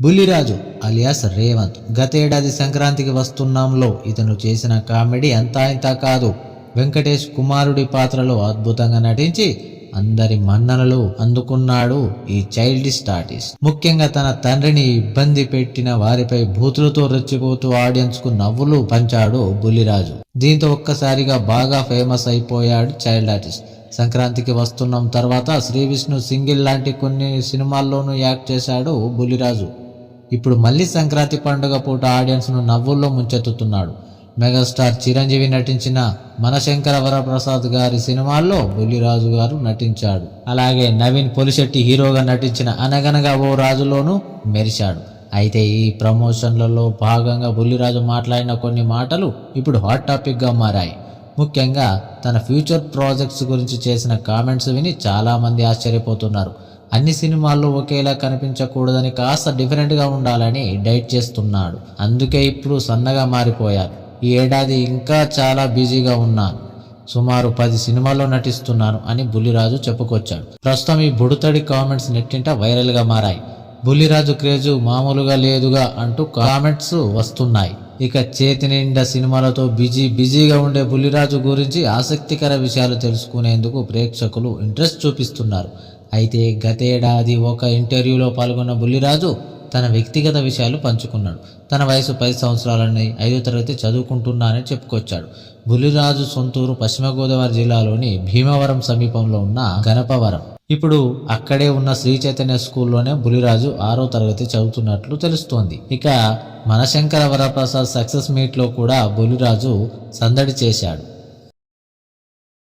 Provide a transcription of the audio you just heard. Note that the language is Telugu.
బుల్లిరాజు అలియాస్ రేవంత్. గతేడాది సంక్రాంతికి వస్తున్నాంలో ఇతను చేసిన కామెడీ అంతా ఇంత కాదు. వెంకటేష్ కుమారుడి పాత్రలో అద్భుతంగా నటించి అందరి మన్ననలు అందుకున్నాడు ఈ చైల్డ్ ఆర్టిస్ట్. ముఖ్యంగా తన తండ్రిని ఇబ్బంది పెట్టిన వారిపై బూతులతో రెచ్చిపోతూ ఆడియన్స్కు నవ్వులు పంచాడు బుల్లిరాజు. దీంతో ఒక్కసారిగా బాగా ఫేమస్ అయిపోయాడు చైల్డ్ ఆర్టిస్ట్. సంక్రాంతికి వస్తున్నాం తర్వాత శ్రీ విష్ణు సింగిల్ లాంటి కొన్ని సినిమాల్లోనూ యాక్ట్ చేశాడు బుల్లిరాజు. ఇప్పుడు మళ్ళీ సంక్రాంతి పండుగ పూట ఆడియన్స్ను నవ్వుల్లో ముంచెత్తుతున్నాడు. మెగాస్టార్ చిరంజీవి నటించిన మనశంకర వరప్రసాద్ గారి సినిమాల్లో బుల్లిరాజు గారు నటించాడు. అలాగే నవీన్ పొలిశెట్టి హీరోగా నటించిన అనగనగా ఓ రాజులోనూ మెరిశాడు. అయితే ఈ ప్రమోషన్లలో భాగంగా బుల్లిరాజు మాట్లాడిన కొన్ని మాటలు ఇప్పుడు హాట్ టాపిక్గా మారాయి. ముఖ్యంగా తన ఫ్యూచర్ ప్రాజెక్ట్స్ గురించి చేసిన కామెంట్స్ విని చాలామంది ఆశ్చర్యపోతున్నారు. అన్ని సినిమాల్లో ఒకేలా కనిపించకూడదని కాస్త డిఫరెంట్గా ఉండాలని డైట్ చేస్తున్నాడు. అందుకే ఇప్పుడు సన్నగా మారిపోయారు. ఈ ఏడాది ఇంకా చాలా బిజీగా ఉన్నాను. సుమారు పది సినిమాల్లో నటిస్తున్నాను అని బుల్లిరాజు చెప్పుకొచ్చాడు. ప్రస్తుతం ఈ బుడుతడి కామెంట్స్ నెట్టింట వైరల్గా మారాయి. బుల్లిరాజు క్రేజు మామూలుగా లేదుగా అంటూ కామెంట్స్ వస్తున్నాయి. ఇక చేతి నిండా సినిమాలతో బిజీ బిజీగా ఉండే బుల్లిరాజు గురించి ఆసక్తికర విషయాలు తెలుసుకునేందుకు ప్రేక్షకులు ఇంట్రెస్ట్ చూపిస్తున్నారు. అయితే గతేడాది ఒక ఇంటర్వ్యూలో పాల్గొన్న బుల్లిరాజు తన వ్యక్తిగత విషయాలు పంచుకున్నాడు. తన వయసు పది సంవత్సరాలని ఐదో తరగతి చదువుకుంటున్నానని చెప్పుకొచ్చాడు. బుల్లిరాజు సొంతూరు పశ్చిమ గోదావరి జిల్లాలోని భీమవరం సమీపంలో ఉన్న గణపవరం ఇప్పుడు అక్కడే ఉన్న శ్రీ చైతన్య స్కూల్లోనే బులిరాజు ఆరో తరగతి చదువుతున్నట్లు తెలుస్తోంది. ఇక మనశంకర వరప్రసాద్ సక్సెస్ మీట్లో కూడా బులిరాజు సందడి చేశాడు.